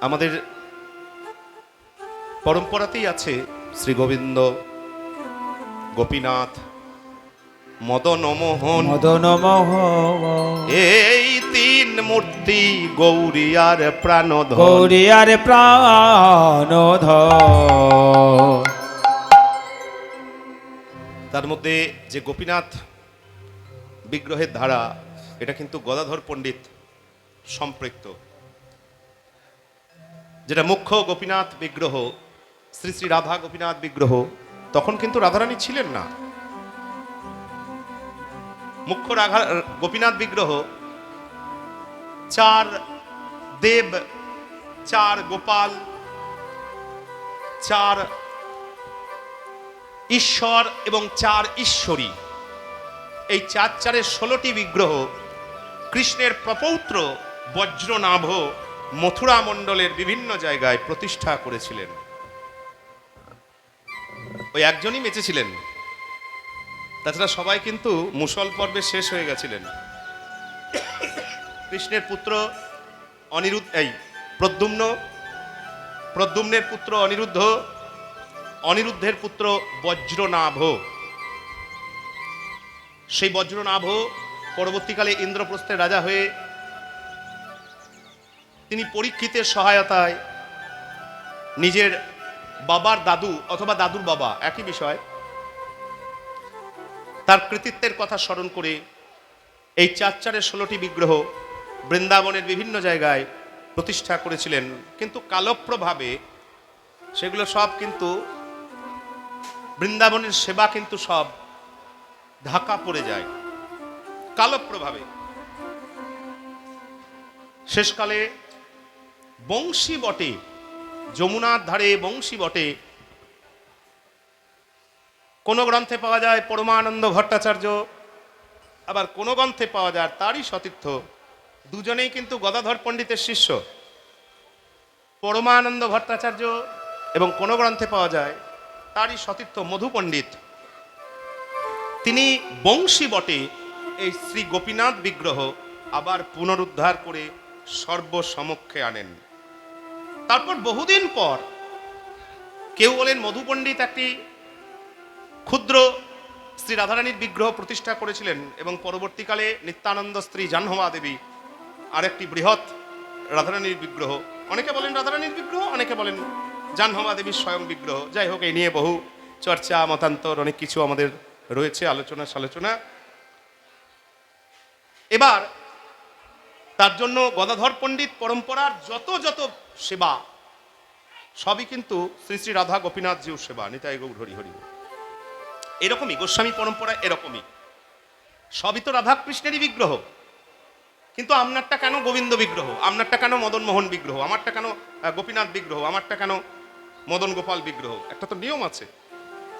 আমাদের পরম্পরাতেই আছে শ্রী গোবিন্দ গোপীনাথ মদন মোহন মদন এই তিন মূর্তি গৌরিয়ার প্রাণধন গৌরিয়ার প্রাণ তার মধ্যে যে গোপীনাথ বিগ্রহের ধারা এটা কিন্তু গদাধর পণ্ডিত সম্পৃক্ত। যেটা মুখ্য গোপীনাথ বিগ্রহ, শ্রী শ্রী রাধা গোপীনাথ বিগ্রহ, তখন কিন্তু রাধারানী ছিলেন না। মুখ্য রাধা, গোপীনাথ বিগ্রহ, চার দেব, চার গোপাল, চার ঈশ্বর এবং চার ঈশ্বরী। এই চার চারের ষোলোটি বিগ্রহ কৃষ্ণের প্রপৌত্র বজ্রনাভ মথুরা মণ্ডলের বিভিন্ন জায়গায় প্রতিষ্ঠা করেছিলেন। ওই একজনই বেঁচেছিলেন। তাছাড়া সবাই কিন্তু মুসল পর্বে শেষ হয়ে গেছিলেন। কৃষ্ণের পুত্র অনিরুদ্ধ, এই প্রদ্যুম্ন, প্রদ্যুম্নের পুত্র অনিরুদ্ধ, অনিরুদ্ধের পুত্র বজ্রনাভ। সেই বজ্রনাভ পরবর্তীকালে ইন্দ্রপ্রস্থের রাজা হয়ে তিনি পরীক্ষিতের সহায়তায় নিজের বাবার দাদু অথবা দাদুর বাবা, একই বিষয়, তার কৃতিত্বের কথা স্মরণ করে এই চার চারের ষোলোটি বিগ্রহ বৃন্দাবনের বিভিন্ন জায়গায় প্রতিষ্ঠা করেছিলেন। কিন্তু কালপ্রভাবে সেগুলো সব কিন্তু বৃন্দাবনের সেবা কিন্তু সব ঢাকা পড়ে যায়। কালপ্রভাবে শেষকালে বংশী বটে, যমুনার ধারে বংশী বটে। কোন গ্রন্থে পাওয়া যায় পরমানন্দ ভট্টাচার্য, আবার কোন গ্রন্থে পাওয়া যায় তারই সতীর্থ। দুজনেই কিন্তু গদাধর পণ্ডিতের শিষ্য। পরমানন্দ ভট্টাচার্য এবং কোন গ্রন্থে পাওয়া যায় তারই সতীর্থ মধু পণ্ডিত। তিনি বংশী বটে, এই শ্রী গোপীনাথ বিগ্রহ আবার পুনরুদ্ধার করে সর্বসমক্ষে আনেন। তারপর বহুদিন পর কেউ বলেন মধু পণ্ডিত একটি ক্ষুদ্র শ্রী রাধারানীর বিগ্রহ প্রতিষ্ঠা করেছিলেন এবং পরবর্তীকালে নিত্যানন্দ স্ত্রী জাহ্নমা দেবী আরেকটি বৃহৎ রাধারানীর বিগ্রহ। অনেকে বলেন রাধারানীর বিগ্রহ, অনেকে বলেন জাহ্নমা দেবীর স্বয়ং বিগ্রহ। যাই হোক, এই নিয়ে বহু চর্চা, মতান্তর, অনেক কিছু আমাদের রয়েছে, আলোচনা সালোচনা। এবার তার জন্য গদাধর পণ্ডিত পরম্পরার যত যত সেবা। সবই কিন্তু শ্রী শ্রী রাধা গোপীনাথ জিউর সেবা, নিতাই গৌর হরি হরি এরকমই, গোস্বামী পরম্পরা এরকমই। সবই তো রাধা কৃষ্ণেরই বিগ্রহ। কিন্তু আপনারটা কেন গোবিন্দ বিগ্রহ? আপনারটা কেন মদন মোহন বিগ্রহ? আমারটা কেন গোপীনাথ বিগ্রহ? আমারটা কেন মদন গোপাল বিগ্রহ? একটা তো নিয়ম আছে।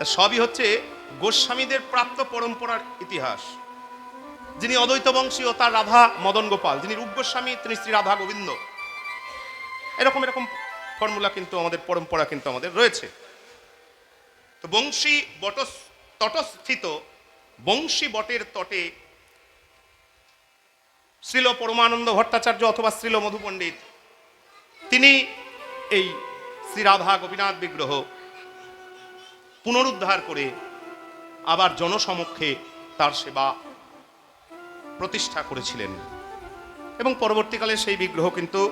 সবই হচ্ছে গোস্বামীদের প্রাপ্ত পরম্পরার ইতিহাস। যিনি অদ্বৈত বংশীয় তার রাধা মদন গোপাল, যিনি রূপ গোস্বামী তিনি শ্রী রাধা গোবিন্দ। এরকম এরকম ফর্মুলা কিন্তু আমাদের পরম্পরা কিন্তু আমাদের রয়েছে। তো বংশী বট তটস্থিত বংশী বটের তটে শ্রীল পরমানন্দ ভট্টাচার্য অথবা শ্রীল মধু পণ্ডিত, তিনি এই শ্রী রাধা গোপীনাথ বিগ্রহ পুনরুদ্ধার করে আবার জনসমক্ষে তার সেবা প্রতিষ্ঠা করেছিলেন। এবং পরবর্তীকালে সেই বিগ্রহ কিন্তু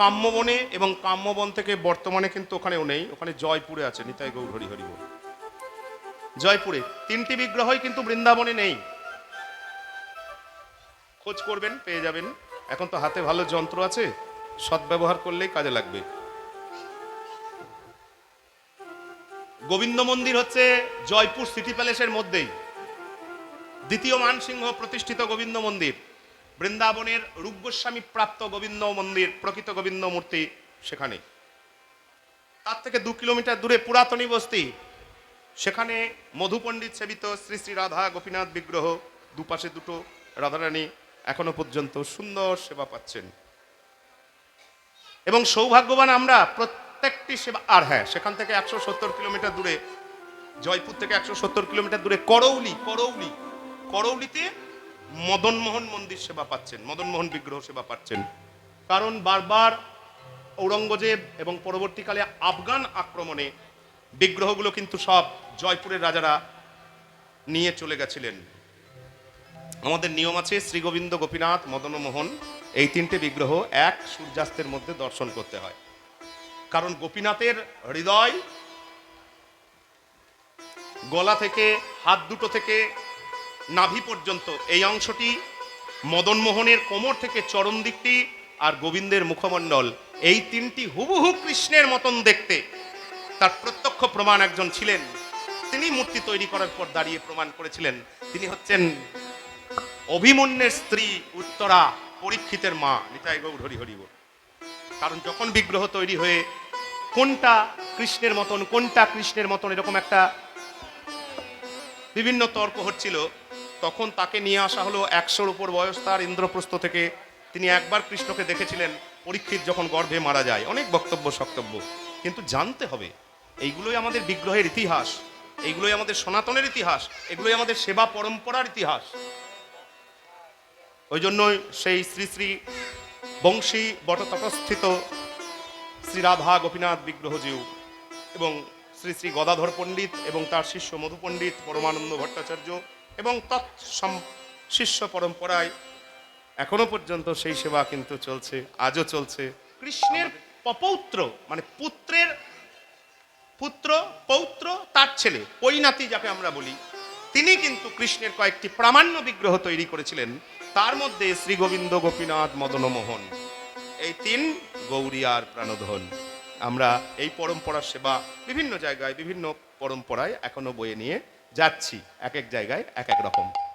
কাম্যবনে এবং কাম্যবন থেকে বর্তমানে কিন্তু ওখানেও নেই। ওখানে জয়পুরে আছে, নিতাই গৌর হরি হরি। জয়পুরে তিনটি বিগ্রহই কিন্তু বৃন্দাবনে নেই। খোঁজ করবেন, পেয়ে যাবেন। এখন তো হাতে ভালো যন্ত্র আছে, সদ্ব্যবহার করলেই কাজে লাগবে। গোবিন্দ মন্দির হচ্ছে জয়পুর সিটি প্যালেসের মধ্যেই। দ্বিতীয় মানসিংহ প্রতিষ্ঠিত গোবিন্দ মন্দির। বৃন্দাবনের রূপগোস্বামী প্রাপ্ত গোবিন্দ মন্দির, প্রকৃত গোবিন্দ মূর্তি সেখানে। তার থেকে দু কিলোমিটার দূরে পুরাতনী বস্তি, সেখানে মধু পণ্ডিত সেবিত শ্রী শ্রী রাধা গোপীনাথ বিগ্রহ, দুপাশে দুটো রাধারানী এখনও পর্যন্ত সুন্দর সেবা পাচ্ছেন। এবং সৌভাগ্যবান আমরা প্রত্যেকটি সেবা, আর হ্যাঁ সেখান থেকে একশো সত্তর কিলোমিটার দূরে, জয়পুর থেকে একশো সত্তর কিলোমিটার দূরে করৌলি করৌলি, করৌলিতে মদনমোহন মন্দির সেবা পাচ্ছেন, মদনমোহন বিগ্রহ সেবা পাচ্ছেন। কারণ বারবার ঔরঙ্গজেব এবং পরবর্তীকালে আফগান আক্রমণে বিগ্রহগুলো কিন্তু সব জয়পুরের রাজারা নিয়ে চলে গেছিলেন। আমাদের নিয়ম আছে, শ্রীগোবিন্দ, গোপীনাথ মদন মোহন এই তিনটে বিগ্রহ এক সূর্যাস্তের মধ্যে দর্শন করতে হয়। কারণ গোপীনাথের হৃদয় গলা থেকে, হাত দুটো থেকে নাভি পর্যন্ত। এই অংশটি মদন মোহনের কোমর থেকে চরণ দিকটি আর গোবিন্দের মুখমণ্ডল। এই তিনটি হুবহু কৃষ্ণের মতন দেখতে। তার প্রত্যক্ষ প্রমাণ একজন ছিলেন। তিনি মূর্তি তৈরি করার পর দাঁড়িয়ে প্রমাণ করেছিলেন। তিনি হচ্ছেন অভিমন্যের স্ত্রী উত্তরা পরীক্ষিতের মা। নিতাই গৌর হরি হরিব কারণ যখন বিগ্রহ তৈরি হয়ে কোনটা কৃষ্ণের মতন, কোনটা কৃষ্ণের মতন, এরকম একটা বিভিন্ন তর্ক হচ্ছিল। তখন তাকে নিয়ে আসা হলো একশোর উপর বয়স তার ইন্দ্রপ্রস্থ থেকে। তিনি একবার কৃষ্ণকে দেখেছিলেন, পরীক্ষিত যখন গর্ভে মারা যায়। অনেক বক্তব্য, সক্তব্য। কিন্তু জানতে হবে, এইগুলোই আমাদের বিগ্রহের ইতিহাস, এইগুলোই আমাদের সনাতনের ইতিহাস, এগুলোই আমাদের সেবা পরম্পরার ইতিহাস। ওই জন্যই সেই শ্রী শ্রী বংশী বটতটস্থিত শ্রী রাধা গোপীনাথ বিগ্রহজিউ এবং শ্রী শ্রী গদাধর পণ্ডিত এবং তার শিষ্য মধু পণ্ডিত পরমানন্দ ভট্টাচার্য এবং তৎ সম- শিষ্য পরম্পরায় এখনও পর্যন্ত সেই সেবা কিন্তু চলছে, আজও চলছে। কৃষ্ণের পপৌত্র মানে পুত্রের পুত্র, পৌত্র, তার ছেলে পৈনাতি যাকে আমরা বলি, তিনি কিন্তু কৃষ্ণের কয়েকটি প্রামাণ্য বিগ্রহ তৈরি করেছিলেন। তার মধ্যে শ্রী গোবিন্দ গোপীনাথ মদন মোহন এই তিন গৌরিয়ার প্রাণধন। আমরা এই পরম্পরার সেবা বিভিন্ন জায়গায়, বিভিন্ন পরম্পরায় এখনও বয়ে নিয়ে যাচ্ছি এক এক জায়গায় এক এক রকম।